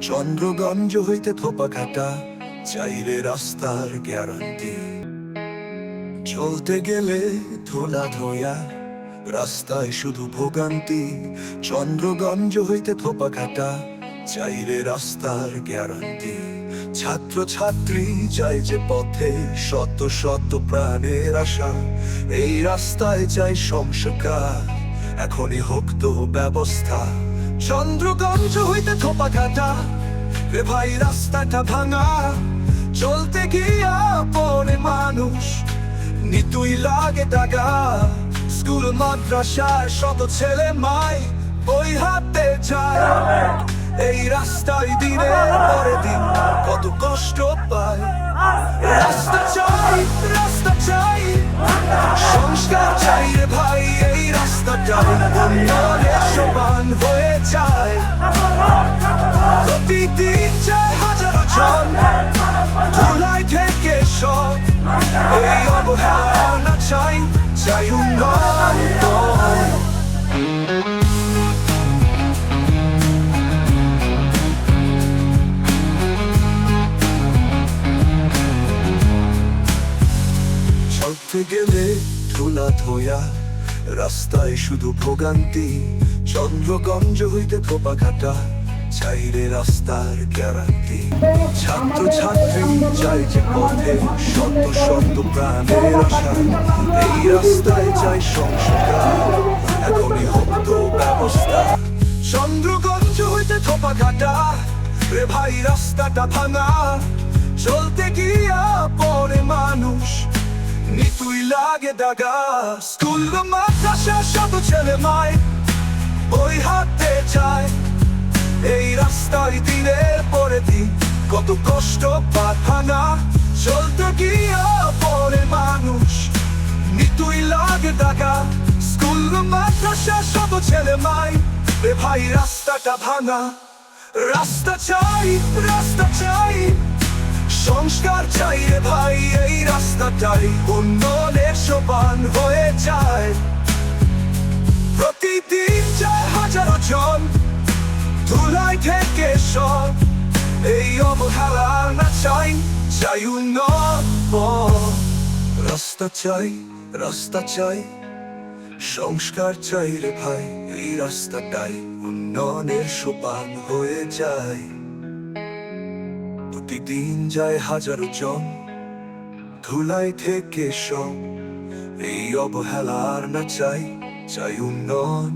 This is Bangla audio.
চন্দ্রগঞ্জ হইতে থোপা কাটা চাইলে রাস্তার গ্যারান্টি। চলতে গেলে ধোলা ধোয়া রাস্তায় শুধু ভোগান্তি। চন্দ্রগঞ্জ হইতে থোপা কাটা চাইলে রাস্তার গ্যারান্টি। ছাত্র ছাত্রী যায় যে পথে শত শত প্রাণের আশা। এই রাস্তায় চাই সংস্কার, এখনই হোক তো ব্যবস্থা। চন্দ্রগঞ্জ হইতে থোপা কাটা রে ভাই রাস্তাটা ভাঙা। চলতে গিয়া পরে মানুষ, নিতুই লাগে দাগা স্কুল মাদ্রাসার শত ছেলে, মাই ওই হাতে যায় এই রাস্তায় দিনের পরে দিন কত কষ্ট পায়। রাস্তা চাই রাস্তা চাই, সংস্কার চাই রে ভাই, এই রাস্তাটাই চলতে গেলে ধুলা ধোয়া রাস্তায় শুধু ভোগান্তি চন্দ্রগঞ্জ হইতে থোপা কাটা চাইরে রাস্তার গ্যারান্টি। ছাত্র ছাত্রী চাই যে পথে শত শত প্রাণের আশা। এই রাস্তায় চাই সংস্কার। এখনই হোক তো ব্যবস্থা। চন্দ্রগঞ্জ হইতে থোপা কাটা রে ভাই, রাস্তাটা ভাঙা। চলতে গিয়া পরে মানুষ নিতুই লাগে দাগা। স্কুল মাদ্রাসা শত ছেলে মাই ওই হাতে চায়। এই রাস্তায় দিনের পরে দিন কত কষ্ট ভাঙা, চলতে গিয়া পরে মানুষ। নিতুই লাগে দাগা স্কুল, মাদ্রাসা শত ছেলে মাই। রে ভাই, রাস্তাটা ভাঙা। রাস্তা চাই রাস্তা চাই। সংস্কার চাই রে ভাই, এই রাস্তাটাই। উন্নয়নের সমান হয়ে যায়। থেকে সব। এই অবহেলা না চাই চাই উন্নয়ন রাস্তা চাই রাস্তা চাই, সংস্কার চাই রে ভাই। এই রাস্তাটাই উন্নয়নের সোপান হয়ে যায়। প্রতিদিন যায় হাজারো জন ধুলাই থেকে সব। এই অবহেলার না চাই চাই উন্নয়ন